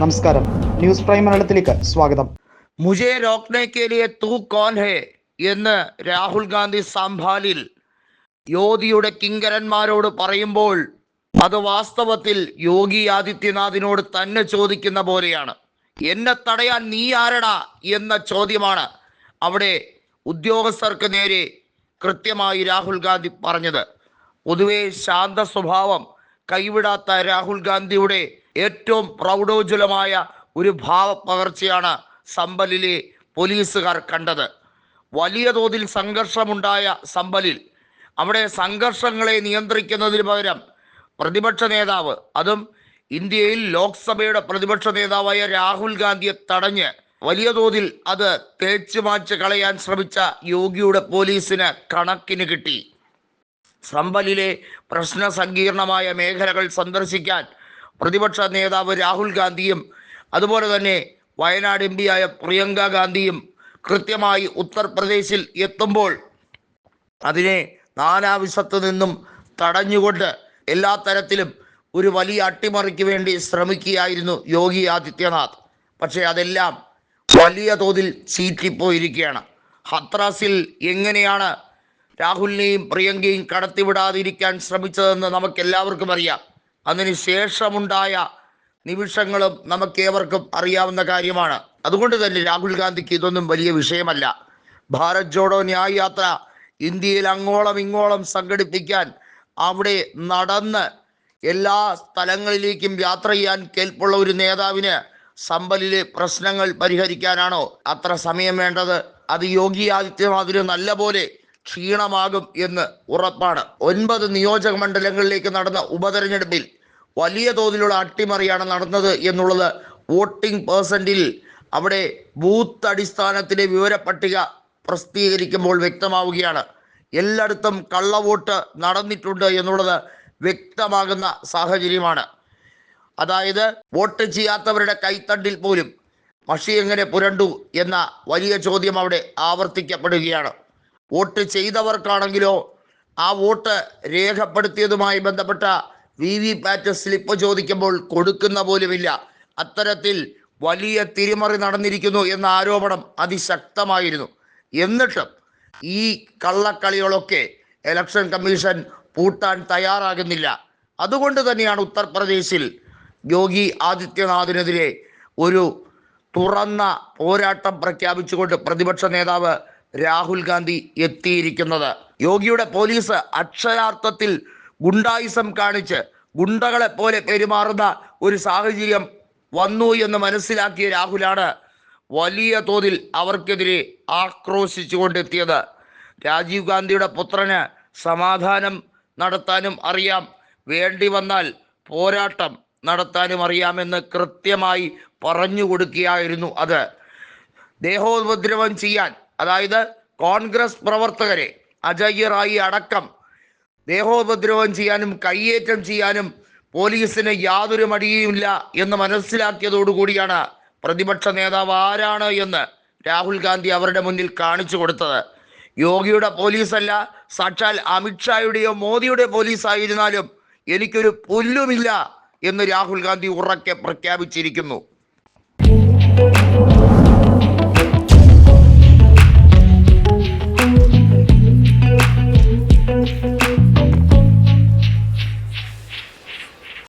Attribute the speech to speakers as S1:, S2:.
S1: നമസ്കാരം. News prime മലയാളത്തിലേക്ക് സ്വാഗതം.
S2: മുജേ രോക്നേക്കേലിയെ തൂ കോൻ ഹേ എന്ന് രാഹുൽ ഗാന്ധി സംഭാലിൽ യോഗിയുടെ കിങ്കരന്മാരോട് പറയുമ്പോൾ അത് വാസ്തവത്തിൽ യോഗി ആദിത്യനാഥിനോട് തന്നെ ചോദിക്കുന്ന പോലെയാണ്. എന്നെ തടയാൻ നീ ആരടാ എന്ന ചോദ്യമാണ് അവിടെ ഉദ്യോഗസ്ഥർക്ക് നേരെ കൃത്യമായി രാഹുൽ ഗാന്ധി പറഞ്ഞത്. പൊതുവെ ശാന്ത സ്വഭാവം കൈവിടാത്ത രാഹുൽ ഗാന്ധിയുടെ ഏറ്റവും പ്രൗഢോജ്വലമായ ഒരു ഭാവപ്പകർച്ചയാണ് സമ്പലിലെ പോലീസുകാർ കണ്ടത്. വലിയ തോതിൽ സംഘർഷമുണ്ടായ സമ്പലിൽ. അവിടെ സംഘർഷങ്ങളെ നിയന്ത്രിക്കുന്നതിന് പകരം പ്രതിപക്ഷ നേതാവ് അതും ഇന്ത്യയിൽ ലോക്സഭയുടെ പ്രതിപക്ഷ നേതാവായ രാഹുൽ ഗാന്ധിയെ തടഞ്ഞ് വലിയ തോതിൽ അത് തേച്ചു മാച്ച് കളയാൻ ശ്രമിച്ച യോഗിയുടെ പോലീസിന് കണക്കിന് കിട്ടി. സമ്പലിലെ പ്രശ്ന സങ്കീർണമായ മേഖലകൾ സന്ദർശിക്കാൻ പ്രതിപക്ഷ നേതാവ് രാഹുൽ ഗാന്ധിയും അതുപോലെ തന്നെ വയനാട് എം പിയായ പ്രിയങ്ക ഗാന്ധിയും കൃത്യമായി ഉത്തർപ്രദേശിൽ എത്തുമ്പോൾ അതിനെ നാനാവിശത്തു നിന്നും തടഞ്ഞുകൊണ്ട് എല്ലാ തരത്തിലും ഒരു വലിയ അട്ടിമറിക്ക് വേണ്ടി ശ്രമിക്കുകയായിരുന്നു യോഗി ആദിത്യനാഥ്. പക്ഷേ അതെല്ലാം വലിയ തോതിൽ ചീറ്റിപ്പോയിരിക്കുകയാണ്. ഹത്രാസിൽ എങ്ങനെയാണ് രാഹുലിനെയും പ്രിയങ്കയും കടത്തിവിടാതിരിക്കാൻ ശ്രമിച്ചതെന്ന് നമുക്കെല്ലാവർക്കും അറിയാം. അതിന് ശേഷമുണ്ടായ നിമിഷങ്ങളും നമുക്കേവർക്കും അറിയാവുന്ന കാര്യമാണ്. അതുകൊണ്ട് തന്നെ രാഹുൽ ഗാന്ധിക്ക് ഇതൊന്നും വലിയ വിഷയമല്ല. ഭാരത് ജോഡോ ന്യായ യാത്ര ഇന്ത്യയിൽ അങ്ങോളം ഇങ്ങോളം സംഘടിപ്പിക്കാൻ അവിടെ നടന്ന് എല്ലാ സ്ഥലങ്ങളിലേക്കും യാത്ര ചെയ്യാൻ കേൾപ്പുള്ള ഒരു നേതാവിന് സമ്പലിലെ പ്രശ്നങ്ങൾ പരിഹരിക്കാനാണോ അത്ര സമയം വേണ്ടത്? അത് യോഗി ആദിത്യനാഥിന് നല്ല പോലെ ക്ഷീണമാകും എന്ന് ഉറപ്പാണ്. ഒൻപത് നിയോജക മണ്ഡലങ്ങളിലേക്ക് നടന്ന ഉപതെരഞ്ഞെടുപ്പിൽ വലിയ തോതിലുള്ള അട്ടിമറിയാണ് നടന്നത് എന്നുള്ളത് വോട്ടിംഗ് പേഴ്സന്റിൽ അവിടെ ബൂത്ത് അടിസ്ഥാനത്തിലെ വിവരപ്പട്ടിക പ്രസിദ്ധീകരിക്കുമ്പോൾ വ്യക്തമാവുകയാണ്. എല്ലായിടത്തും കള്ളവോട്ട് നടന്നിട്ടുണ്ട് എന്നുള്ളത് വ്യക്തമാകുന്ന സാഹചര്യമാണ്. അതായത് വോട്ട് ചെയ്യാത്തവരുടെ കൈത്തണ്ടിൽ പോലും മഷി എങ്ങനെ പുരണ്ടു എന്ന വലിയ ചോദ്യം അവിടെ ആവർത്തിക്കപ്പെടുകയാണ്. വോട്ട് ചെയ്തവർക്കാണെങ്കിലോ ആ വോട്ട് രേഖപ്പെടുത്തിയതുമായി ബന്ധപ്പെട്ട വി വി പാറ്റ് സ്ലിപ്പ് ചോദിക്കുമ്പോൾ കൊടുക്കുന്ന പോലുമില്ല. അത്തരത്തിൽ വലിയ തിരിമറി നടന്നിരിക്കുന്നു എന്ന ആരോപണം അതിശക്തമായിരുന്നു. എന്നിട്ടും ഈ കള്ളക്കളികളൊക്കെ ഇലക്ഷൻ കമ്മീഷൻ പൂട്ടാൻ തയ്യാറാകുന്നില്ല. അതുകൊണ്ട് തന്നെയാണ് ഉത്തർപ്രദേശിൽ യോഗി ആദിത്യനാഥിനെതിരെ ഒരു തുറന്ന പോരാട്ടം പ്രഖ്യാപിച്ചുകൊണ്ട് പ്രതിപക്ഷ നേതാവ് രാഹുൽ ഗാന്ധി എത്തിയിരിക്കുന്നത്. യോഗിയുടെ പോലീസ് അക്ഷരാർത്ഥത്തിൽ ഗുണ്ടായിസം കാണിച്ച് ഗുണ്ടകളെ പോലെ പെരുമാറുന്ന ഒരു സാഹചര്യം വന്നു എന്ന് മനസ്സിലാക്കിയ രാഹുലാണ് വലിയ തോതിൽ അവർക്കെതിരെ ആക്രോശിച്ചുകൊണ്ടെത്തിയത്. രാജീവ് ഗാന്ധിയുടെ പുത്രന് സമാധാനം നടത്താനും അറിയാം. വേണ്ടി വന്നാൽ പോരാട്ടം നടത്താനും അറിയാമെന്ന് കൃത്യമായി പറഞ്ഞു കൊടുക്കുകയായിരുന്നു അത്. ദേഹോപദ്രവം ചെയ്യാൻ അതായത് കോൺഗ്രസ് പ്രവർത്തകരെ അജയ് റായി അടക്കം ദേഹോപദ്രവം ചെയ്യാനും കയ്യേറ്റം ചെയ്യാനും പോലീസിന് യാതൊരു മടിയുമില്ല എന്ന് മനസ്സിലാക്കിയതോടുകൂടിയാണ് പ്രതിപക്ഷ നേതാവ് ആരാണ് എന്ന് രാഹുൽ ഗാന്ധി അവരുടെ മുന്നിൽ കാണിച്ചു കൊടുത്തത്. യോഗിയുടെ പോലീസല്ല സാക്ഷാൽ അമിത്ഷായുടെയോ മോദിയുടെ പോലീസ് ആയിരുന്നാലും എനിക്കൊരു പുല്ലുമില്ല എന്ന് രാഹുൽ ഗാന്ധി ഉറക്കെ പ്രഖ്യാപിച്ചിരിക്കുന്നു.